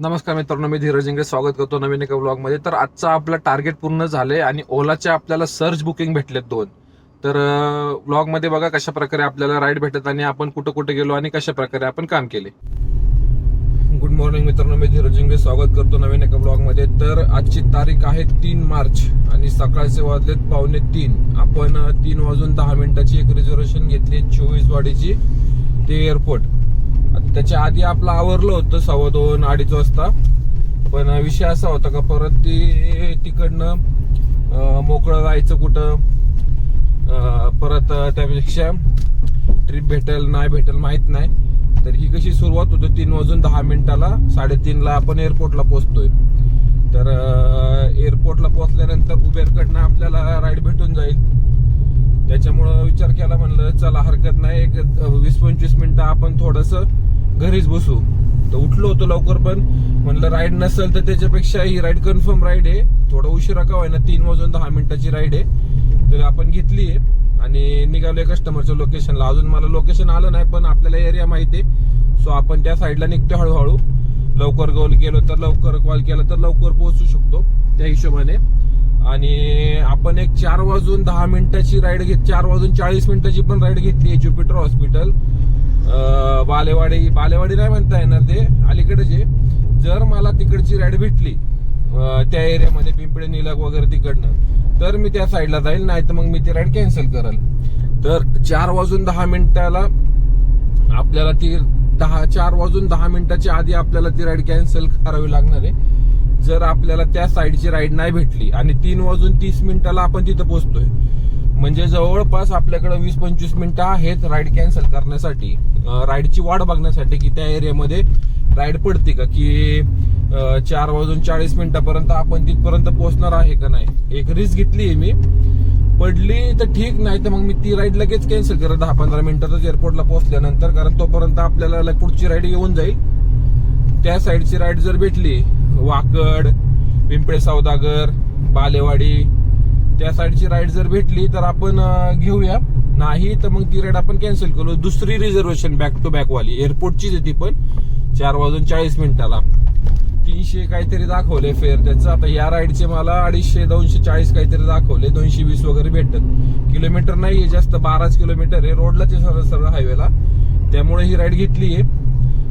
नमस्कार मित्रांनो मी धीरज इंगळे स्वागत करतो नवीन एका ब्लॉगमध्ये तर आजचा आपला टार्गेट पूर्ण झाले आणि ओलाचे आपल्याला सर्च बुकिंग भेटलेत दोन. तर ब्लॉगमध्ये बघा कशा प्रकारे आपल्याला राईड भेटत आणि आपण कुठं कुठे गेलो आणि कशा प्रकारे आपण काम केले. गुड मॉर्निंग मित्रांनो मी धीरज इंगळे स्वागत करतो नवीन एका ब्लॉगमध्ये तर आजची तारीख आहे तीन मार्च आणि सकाळचे वाजलेत पावणे तीन. आपण तीन वाजून दहा मिनिटाची एक रिझर्वेशन घेतली चोवीस वाडीची. ते एअरपोर्ट त्याच्या आधी आपलं आवरलं होतं सव्वा दोन अडीच वाजता. पण विषय असा होता का परत ती तिकडनं मोकळं जायचं कुठं? परत त्यापेक्षा ट्रिप भेटेल नाही भेटेल माहीत नाही. तर ही कशी सुरुवात होतो तीन वाजून दहा मिनिटाला साडेतीनला आपण एअरपोर्टला पोहोचतोय. तर एअरपोर्टला पोहोचल्यानंतर उबेरकडनं आपल्याला राईड भेटून जाईल. त्याच्यामुळं विचार केला म्हणलं चला हरकत नाही एक वीस पंचवीस मिनिटं आपण थोडंसं घरीच बसू. तर उठलो होतो लवकर पण. म्हणलं राईड नसेल तर त्याच्यापेक्षा ही राईड कन्फर्म राईड आहे. थोडं उशिरा का ना तीन वाजून दहा मिनिटाची राईड आहे. तर आपण घेतली आहे. आणि निघालोय कस्टमरच्या लोकेशनला अजून मला लोकेशन आलं नाही पण आपल्याला एरिया माहिती आहे. सो आपण त्या साईडला निघतो हळूहळू. लवकर कॉल केलो तर लवकर कॉल केला तर लवकर पोहोचू शकतो त्या हिशोबाने. आणि आपण एक चार वाजून दहा मिनिटाची राईड घेत चार वाजून चाळीस मिनिटाची पण राईड घेतली आहे ज्युपिटर हॉस्पिटल बालेवाडी बालेवाडी नाही म्हणता येणार ते अलीकडचे. जर मला तिकडची राईड भेटली त्या एरियामध्ये पिंपळे निलग वगैरे तिकडनं तर मी त्या साईडला जाईल नाही तर मग मी ती राईड कॅन्सल करेल. तर चार वाजून दहा मिनिटाला आपल्याला ती दहा चार वाजून दहा मिनिटाच्या आधी आपल्याला ती राईड कॅन्सल करावी लागणार आहे. जर आपल्याला त्या साईडची राईड नाही भेटली आणि तीन वाजून तीस मिनिटाला आपण तिथं पोहोचतोय म्हणजे जवळपास आपल्याकडे वीस पंचवीस मिनिटं आहेत राईड कॅन्सल करण्यासाठी. राईडची वाट बघण्यासाठी की त्या एरियामध्ये राईड पडते का? की चार वाजून चाळीस मिनिटापर्यंत आपण तिथपर्यंत पोहोचणार आहे का नाही? एक रिस्क घेतली आहे मी. पडली तर ठीक नाही तर मग मी ती राईड लगेच कॅन्सल करत दहा पंधरा मिनिटातच एअरपोर्टला पोहोचल्यानंतर कारण तोपर्यंत आपल्याला पुढची राईड येऊन जाईल. त्या साईडची राईड जर भेटली वाकड पिंपळे सौदागर बालेवाडी त्या साईडची राईड जर भेटली तर आपण घेऊया. नाही तर मग ती राईड आपण कॅन्सल करू. दुसरी रिझर्वेशन बॅक टू बॅक वाली. एअरपोर्टचीच आहे ती पण. चार वाजून चाळीस मिनिटाला. तीनशे काहीतरी दाखवले फेअर त्याचं. आता या राईडचे मला अडीचशे दोनशे चाळीस काहीतरी दाखवले दोनशे वीस वगैरे भेटत किलोमीटर नाही आहे जास्त बाराच किलोमीटर आहे. रोडला ते सरळ सरळ हायवेला त्यामुळे ही राईड घेतली आहे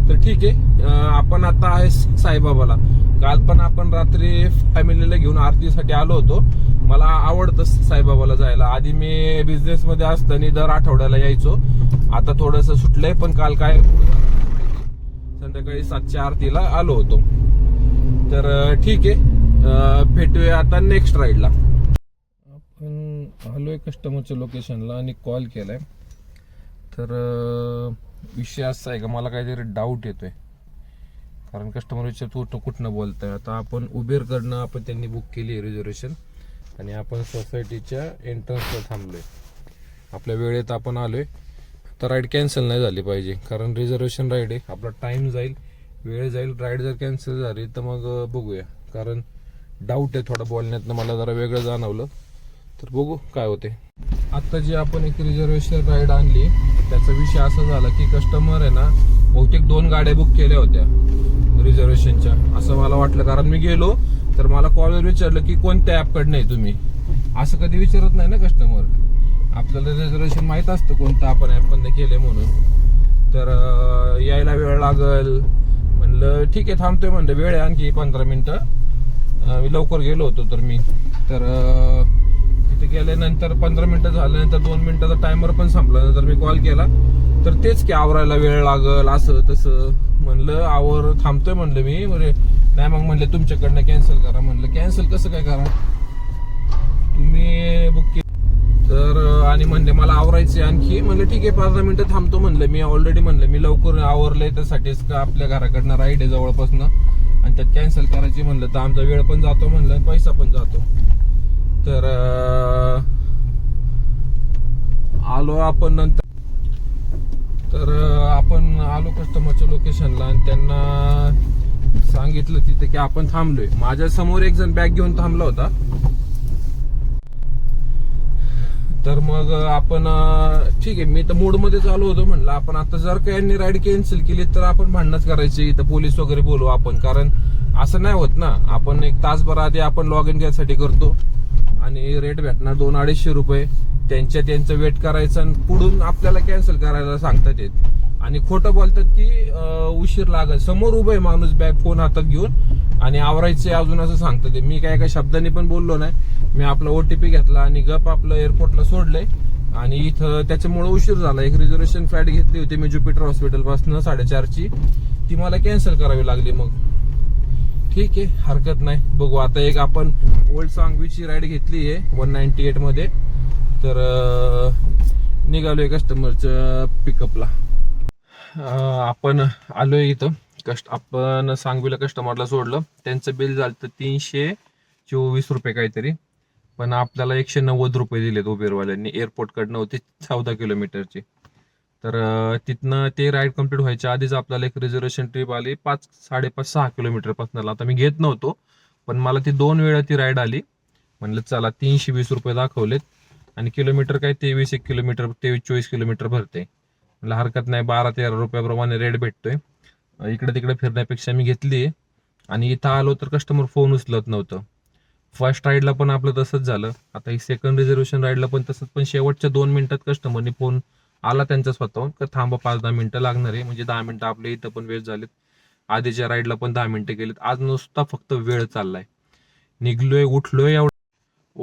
तर ठीक आहे. आपण आता आहे साईबाबाला. काल पण आपण रात्री फॅमिलीला घेऊन आरतीसाठी आलो होतो. मला आवडतं साईबाबाला जायला. आधी मी बिझनेस मध्ये असताना दर आठवड्याला यायचो. आता थोडस सुटलंय पण काल काय? संध्याकाळी सातच्या आरतीला आलो होतो. तर ठीक आहे. भेटूया आता नेक्स्ट राईडला आपण आलोय कस्टमरच्या लोकेशनला आणि कॉल केलाय. तर विषय असा आहे का? मला काहीतरी डाऊट येतोय. कारण कस्टमर विचार कुठं कुठनं बोलताय? आता आपण उबेरकडनं आपण त्यांनी बुक केली आहे रिझर्वेशन आणि आपण सोसायटीच्या एंट्रन्सला थांबलोय. आपल्या वेळेत आपण आलोय. तर राईड कॅन्सल नाही झाली पाहिजे. कारण रिझर्वेशन राईड आहे. आपला टाईम जाईल. वेळ जाईल. राईड जर कॅन्सल झाली तर मग बघूया. कारण डाऊट आहे थोडं बोलण्यातनं. मला जरा वेगळं जाणवलं. तर बघू काय होते आत्ता जी आपण एक रिझर्वेशन राईड आणली त्याचा विषय असा झाला की कस्टमर आहे ना बहुतेक दोन गाड्या बुक केल्या होत्या. रिझर्वेशनच्या असं मला वाटलं. कारण मी गेलो तर मला कॉलवर विचारलं की कोणत्या ऍपकडनं आहे तुम्ही? असं कधी विचारत नाही ना कस्टमर आपल्याला रिझर्वेशन माहीत असतं कोणतं आपण ऍपमधनं केलंय म्हणून. तर यायला वेळ लागल. म्हणलं ठीक आहे थांबतोय. म्हणलं वेळ आहे आणखी पंधरा मिनिटं. मी लवकर गेलो होतो तर मी. तर तिथे गेल्यानंतर पंधरा मिनिटं झाल्यानंतर दोन मिनिटाचा टायमर पण संपला. नंतर मी कॉल केला. तर तेच की आवरायला वेळ लागल असं तसं. म्हणलं आवर थांबतोय म्हणलं मी. बरे. नाही मग म्हणलं तुमच्याकडनं कॅन्सल करा. म्हणलं कॅन्सल कसं काय करा? तुम्ही बुक केलं तर आणि म्हणले मला आवरायचे आणखी. म्हणलं ठीक आहे पंधरा मिनिटं थांबतो म्हणलं मी. ऑलरेडी म्हणलं मी लवकर आवरलंय त्यासाठीच का आपल्या घराकडनं राईड आहे जवळपासनं. आणि त्यात कॅन्सल करायची म्हणलं तर आमचा वेळ पण जातो म्हणलं पैसा पण जातो. तर आलो आपण नंतर. तर आपण आलो कस्टमरच्या लोकेशनला आणि त्यांना सांगितलं तिथे की आपण थांबलोय. माझ्यासमोर एक जण बॅग घेऊन थांबला होता. तर मग आपण ठीक आहे मी तर मूडमध्ये चालू होतो म्हणलं. आपण आता जर का यांनी राईड कॅन्सल केली तर आपण भांडणच करायची इथं पोलीस वगैरे बोलू आपण. कारण असं नाही होत ना. आपण एक तासभर आधी आपण लॉग इन घ्यायसाठी करतो. आणि रेट भेटणार दोन अडीचशे रुपये. त्यांच्या त्यांचं वेट करायचं आणि पुढून आपल्याला कॅन्सल करायला सांगतात येत. आणि खोटं बोलतात की उशीर लागल. समोर उभं आहे माणूस बॅग फोन हातात घेऊन आणि आवरायचे अजून असं सांगतात ते. मी काय एका शब्दाने पण बोललो नाही. मी आपला ओटीपी घेतला आणि गप आपलं एअरपोर्टला सोडलंय. आणि इथं त्याच्यामुळे उशीर झाला. एक रिझर्वेशन फ्लाईट घेतली होती मी ज्युपिटर हॉस्पिटलपासून साडेचारची. ती मला कॅन्सल करावी लागली मग. ठीक आहे हरकत नाही. बघू आता एक आपण ओल्ड सांगवीची राईड घेतली आहे वन नाईन्टी एटमध्ये. तर निघालोय कस्टमरच्या पिकअपला आपण आलोय इथं. कस्ट आपण सांगवीला कस्टमरला सोडलं. त्यांचं बिल झालं तर तीनशे चोवीस रुपये काहीतरी. पण आपल्याला एकशे नव्वद रुपये दिलेत उबेरवाल्यांनी. एअरपोर्टकडनं होते चौदा किलोमीटरची. तर तिथनं ते राईड कंप्लीट व्हायच्या आधीच आपल्याला एक रिझर्वेशन ट्रिप आली. पाच साडेपाच सहा किलोमीटरपासून आता मी घेत नव्हतो. पण मला ती दोन वेळा ती राईड आली. म्हणलं चला तीनशे वीस रुपये दाखवलेत. आणि किलोमीटर काय तेवीस एक किलोमीटर तेवीस चोवीस किलोमीटर भरते. मला हरकत नाही बारा तेरा रुपयाप्रमाणे रेट भेटतोय. इकडे तिकडे फिरण्यापेक्षा मी घेतली आणि इथं आलो तर कस्टमर फोन उचलत नव्हतं. फर्स्ट राईडला पण आपलं तसंच झालं. आता ही सेकंड रिझर्वेशन राईडला पण तसंच पण शेवटच्या दोन मिनिटात कस्टमरने फोन आला त्यांचा स्वतःहून. तर थांबा पाच दहा मिनिटं लागणार आहे. म्हणजे दहा मिनिटं आपल्या इथं पण वेळ झालेत. आधीच्या राईडला पण दहा मिनिटं गेलेत. आज नुसता फक्त वेळ चाललाय. निघलोय उठलोय एवढं.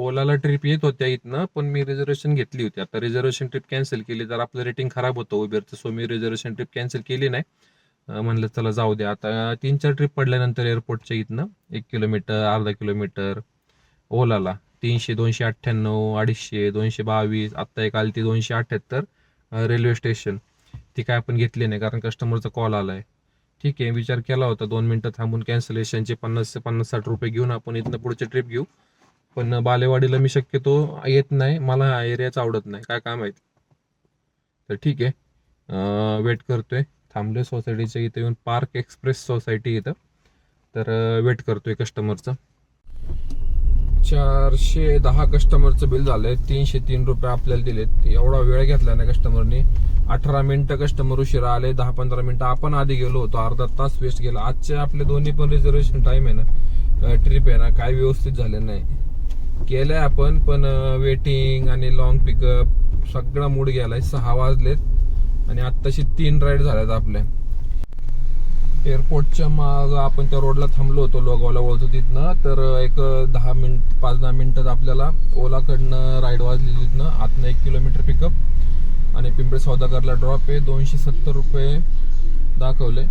ओलाला ट्रिप येत होत्या इथनं पण मी रिझर्वेशन घेतली होती. आता रिझर्वेशन ट्रिप कॅन्सल केली तर आपलं रेटिंग खराब होतं उबेरचं सो मी रिझर्वेशन ट्रिप कॅन्सल केली नाही. म्हणलं चला जाऊ द्या. आता तीन चार ट्रिप पडल्यानंतर एअरपोर्टच्या इथनं एक किलोमीटर अर्धा किलोमीटर ओलाला. तीनशे दोनशे अठ्ठ्याण्णव अडीचशे दोनशे बावीस आत्ता एक आली ती दोनशे अठ्ठ्याहत्तर रेल्वे स्टेशन ती काय आपण घेतली नाही कारण कस्टमरचा कॉल आलाय. ठीक आहे विचार केला होता दोन मिनिटं थांबून कॅन्सलेशनचे पन्नास ते पन्नास साठ रुपये घेऊन आपण इथनं पुढची ट्रिप घेऊ. पण बालेवाडीला मी शक्यतो येत नाही. मला हा एरियाच आवडत नाही. काय काम आहे तर ठीक आहे. वेट करतोय. थांबले सोसायटीच्या इथं येऊन. पार्क एक्सप्रेस सोसायटी इथं. तर वेट करतोय कस्टमरचं चारशे दहा कस्टमरचं बिल झालंय. तीनशे तीन रुपये आपल्याला दिलेत. एवढा वेळ घेतला ना कस्टमरनी अठरा मिनिटं कस्टमर उशिरा आले. दहा पंधरा मिनिटं आपण आधी गेलो होतो. अर्धा तास वेस्ट गेला. आजचे आपले दोन्ही पण रिझर्वेशन टाईम आहे ना. ट्रिप आहे ना. काय व्यवस्थित झाले नाही. केलंय आपण पण वेटिंग आणि लॉंग पिकअप सगळा मूड गेलाय. सहा वाजलेत आणि आत्ताशी तीन राईड झाल्यात आपल्या एअरपोर्टच्या माग आपण त्या रोडला थांबलो होतो लोगावला वळतो तिथनं. तर एक दहा मिनिट पाच दहा मिनिटात आपल्याला ओलाकडनं राईड वाजली तिथनं. आतनं एक किलोमीटर पिकअप आणि पिंपळे सौदागरला ड्रॉप आहे. दोनशे सत्तर रुपये दाखवले.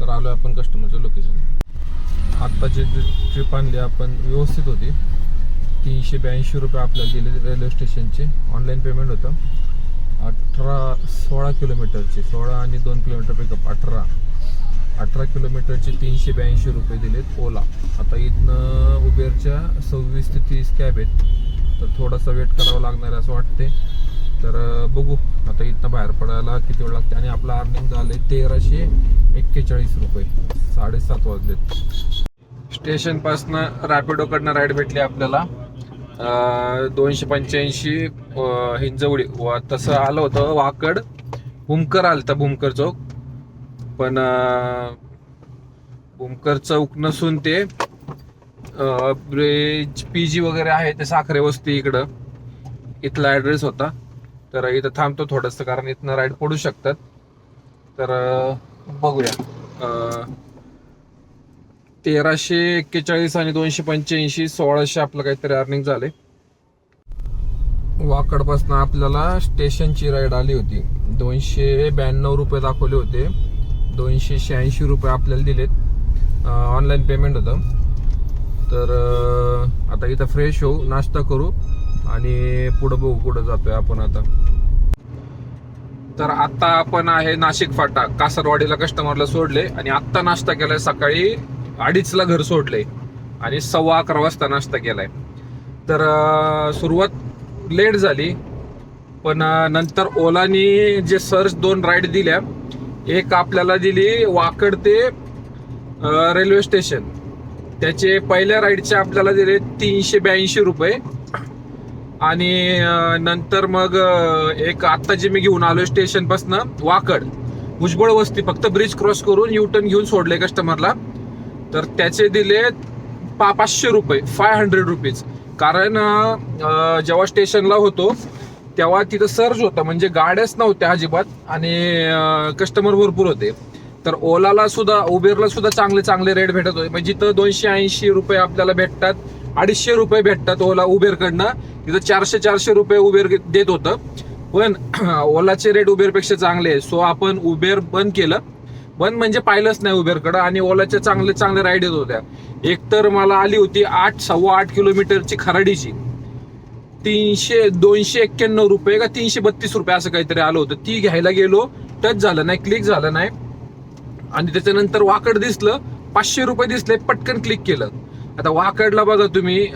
तर आलो आपण कस्टमरच्या लोकेशन आत्ताची ट्रिप आणली आपण. व्यवस्थित होती. तीनशे ब्याऐंशी रुपये आपल्याला दिले रेल्वे स्टेशनचे. ऑनलाईन पेमेंट होतं. अठरा सोळा किलोमीटरचे. सोळा आणि दोन किलोमीटर पिकअप अठरा. अठरा किलोमीटरचे तीनशे ब्याऐंशी रुपये दिलेत ओला. आता इथनं उबेरच्या सव्वीस ते तीस कॅब आहेत. तर थोडासा वेट करावा लागणार असं वाटते तर बघू. आता इथनं बाहेर पडायला किती वेळ लागते? आणि आपलं अर्निंग झालंय तेराशे एक्केचाळीस रुपये. साडेसात वाजलेत. स्टेशनपासनं रॅपिडोकडनं राईड भेटली आपल्याला. दोनशे पंच्याऐंशी हिंजवडी व तसं आलं होतं वाकड. भूमकर आलं होतं भूमकर चौक. पण भूमकर चौक नसून ते ब्रिज पी जी वगैरे आहे ते साखरे वस्ती इकडं. इथला ॲड्रेस होता. तर इथं थांबतो थोडंसं कारण इथनं राईड पडू शकतात. तर बघूया. तेराशे एक्केचाळीस आणि दोनशे पंच्याऐंशी सोळाशे आपलं काहीतरी अर्निंग झाले वाकडपासून आपल्याला स्टेशनची राईड आली होती. दोनशे ब्याण्णव रुपये दाखवले होते. दोनशे शहाऐंशी रुपये आपल्याला दिलेत. ऑनलाईन पेमेंट होतं. तर आता इथं फ्रेश होऊ नाश्ता करू आणि पुढं बघू कुठं जातोय आपण आता. तर आता आपण आहे नाशिक फाटा. कासरवाडीला कस्टमरला सोडले आणि आत्ता नाश्ता केलाय सकाळी अडीचला घर सोडले आणि सव्वा अकरा वाजता नाश्ता केलाय. तर सुरुवात लेट झाली पण नंतर ओलानी जे सर्च दोन राईड दिल्या एक आपल्याला दिली वाकड ते रेल्वे स्टेशन. त्याचे पहिल्या राईडचे आपल्याला दिले तीनशे ब्याऐंशी रुपये. आणि नंतर मग एक आत्ता जे मी घेऊन आलो स्टेशनपासनं वाकड. भुजबळ वस्ती फक्त ब्रिज क्रॉस करून युटर्न घेऊन सोडले कस्टमरला तर त्याचे दिले पा पाचशे रुपये फाय हंड्रेड रुपीज कारण जेव्हा स्टेशनला होतो तेव्हा तिथं सर्ज होता. म्हणजे गाड्याच नव्हत्या अजिबात आणि कस्टमर भरपूर होते. तर ओलाला सुद्धा उबेरला सुद्धा चांगले चांगले रेट भेटत होते. म्हणजे जिथं दोनशे ऐंशी रुपये आपल्याला भेटतात अडीचशे रुपये भेटतात ओला उबेरकडनं. तिथं चारशे चारशे रुपये उबेर देत होतं. पण ओलाचे रेट उबेरपेक्षा चांगले. आहे सो आपण उबेर बंद केलं. बंद म्हणजे पाहिलंच नाही उबेरकडं आणि ओलाच्या चांगले चांगले राईड येत होत्या. एक तर मला आली होती आठ सव्वा आठ किलोमीटरची खराडीची. तीनशे दोनशे एक्क्याण्णव रुपये का तीनशे बत्तीस रुपये असं काहीतरी आलं होतं. ती घ्यायला गेलो टच झालं नाही क्लिक झालं नाही. आणि त्याच्यानंतर वाकड दिसलं पाचशे रुपये दिसले पटकन क्लिक केलं. आता वाकडला बघा तुम्ही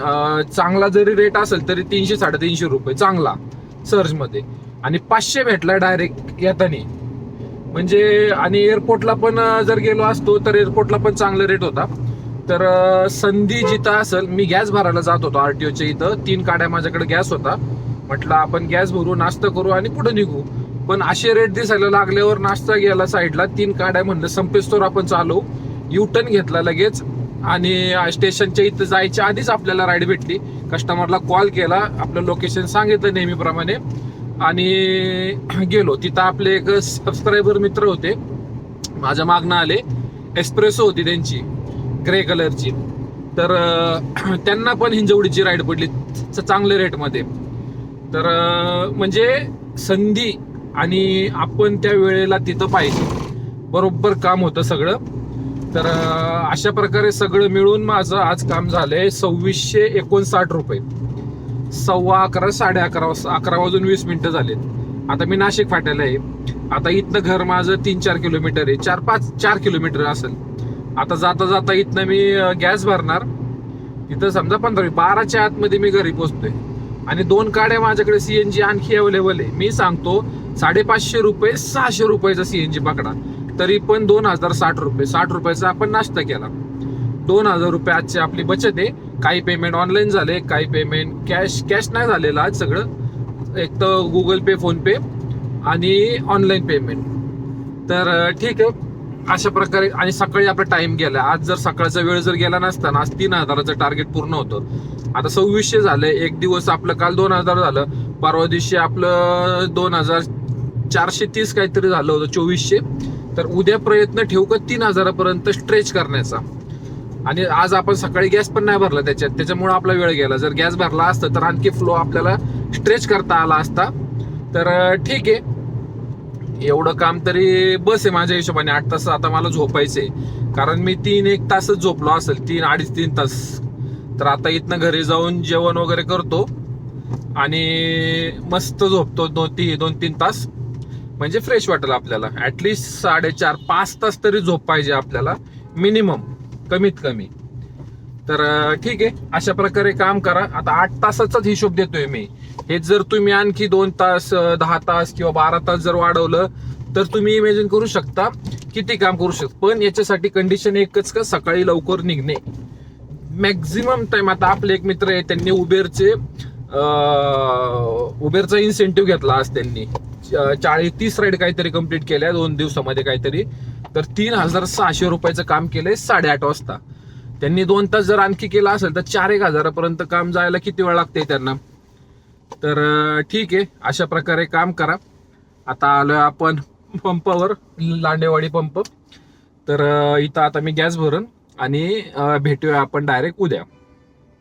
चांगला जरी रेट असेल तरी तीनशे साडेतीनशे रुपये चांगला सर्जमध्ये आणि पाचशे भेटला डायरेक्ट येताना. म्हणजे आणि एअरपोर्टला पण जर गेलो असतो तर एअरपोर्टला पण चांगला रेट होता. तर संधी जिथं असेल मी गॅस भरायला जात होतो आरटीओच्या इथं. तीन काड्या माझ्याकडे गॅस होता. म्हटलं आपण गॅस भरू नाश्ता करू आणि पुढे निघू. पण असे रेट दिसायला लागल्यावर नाश्ता गेला साईडला तीन काड्या म्हणलं संपेस्तोर आपण चालू. यू टर्न घेतला लगेच. आणि स्टेशनच्या इथं जायच्या आधीच आपल्याला राईड भेटली. कस्टमरला कॉल केला. आपलं लोकेशन सांगितलं नेहमीप्रमाणे. आणि गेलो. तिथं आपले एक सबस्क्रायबर मित्र होते. माझ्या मागणं आले. एस्प्रेसो होती त्यांची. ग्रे कलरची तर त्यांना पण हिंजवडीची राईड पडली. चांगल्या रेटमध्ये तर म्हणजे संधी आणि आपण त्या वेळेला तिथं पाहिजे. बरोबर काम होतं सगळं. तर अशा प्रकारे सगळं मिळून माझं आज काम झालंय सव्वीसशे एकोणसाठ रुपये. सव्वा अकरा साडे अकरा वाजता अकरा वाजून वीस मिनिटं झालेत. आता मी नाशिक फाट्याला आहे. आता इथनं घर माझं तीन चार किलोमीटर आहे. चार पाच चार किलोमीटर असेल. आता जाता जाता इथनं मी गॅस भरणार. तिथं समजा पंधरा बाराच्या आतमध्ये मी घरी पोचतोय. आणि दोन गाड्या माझ्याकडे सीएनजी आणखी अवेलेबल आहे. मी सांगतो साडेपाचशे रुपये सहाशे रुपयाचा सीएनजी पकडा. तरी पण दोन हजार साठ रुपये. साठ रुपयाचा आपण नाश्ता केला. दोन हजार रुपये आजची आपली बचत आहे. काही पेमेंट ऑनलाईन झाले काही पेमेंट कॅश कॅश नाही झालेलं आज सगळं. एक तर गुगल पे फोनपे आणि ऑनलाईन पेमेंट तर ठीक आहे. अशा प्रकारे आणि सकाळी आपला टाइम गेला. आज जर सकाळचा वेळ जर गेला नसता ना आज तीन हजाराचं टार्गेट पूर्ण होतं. आता सव्वीसशे झालंय एक दिवस आपलं काल दोन हजार झालं. परवा दिवशी आपलं दोन हजार चारशे तीस काहीतरी झालं होतं चोवीसशे. तर उद्या प्रयत्न ठेवू का तीन हजारापर्यंत स्ट्रेच करण्याचा? आणि आज आपण सकाळी गॅस पण नाही भरला त्याच्यात. त्याच्यामुळे आपला वेळ गेला. जर गॅस भरला असता तर आणखी फ्लो आपल्याला स्ट्रेच करता आला असता. तर ठीक आहे. एवढं काम तरी बस आहे माझ्या हिशोबाने. आठ तास आता मला झोपायचंय. कारण मी तीन एक तासच झोपलो असेल. तीन अडीच तीन तास. तर आता इथनं घरी जाऊन जेवण वगैरे करतो. आणि मस्त झोपतो दोन ती दोन तीन तास. म्हणजे फ्रेश वाटेल आपल्याला. ऍटलिस्ट साडेचार पाच तास तरी झोप पाहिजे आपल्याला. मिनिमम कमीत कमी. तर ठीक आहे. अशा प्रकारे काम करा. आता आठ तासाचाच हिशोब देतोय मी. हे जर तुम्ही आणखी दोन तास दहा तास किंवा बारा तास जर वाढवलं तर तुम्ही इमॅजिन करू शकता किती काम करू शकता. पण याच्यासाठी कंडिशन एकच का सकाळी लवकर निघणे. मॅक्झिमम टाइम आता आपले एक मित्र आहे त्यांनी उबेरचे उबेरचा इन्सेंटिव्ह घेतला आज त्यांनी. चाळीस तीस राईड काहीतरी कंप्लीट केल्या दोन दिवसामध्ये काहीतरी. तर तीन हजार सहाशे रुपयाचं काम केलंय साडेआठ वाजता. त्यांनी दोन तास जर आणखी केला असेल तर चार एक हजारापर्यंत काम जायला किती वेळ लागते त्यांना? तर ठीक आहे. अशा प्रकारे काम करा. आता आलोय आपण पंपावर लांडेवाडी पंप. तर इथं आता मी गॅस भरून आणि भेटूया आपण डायरेक्ट उद्या.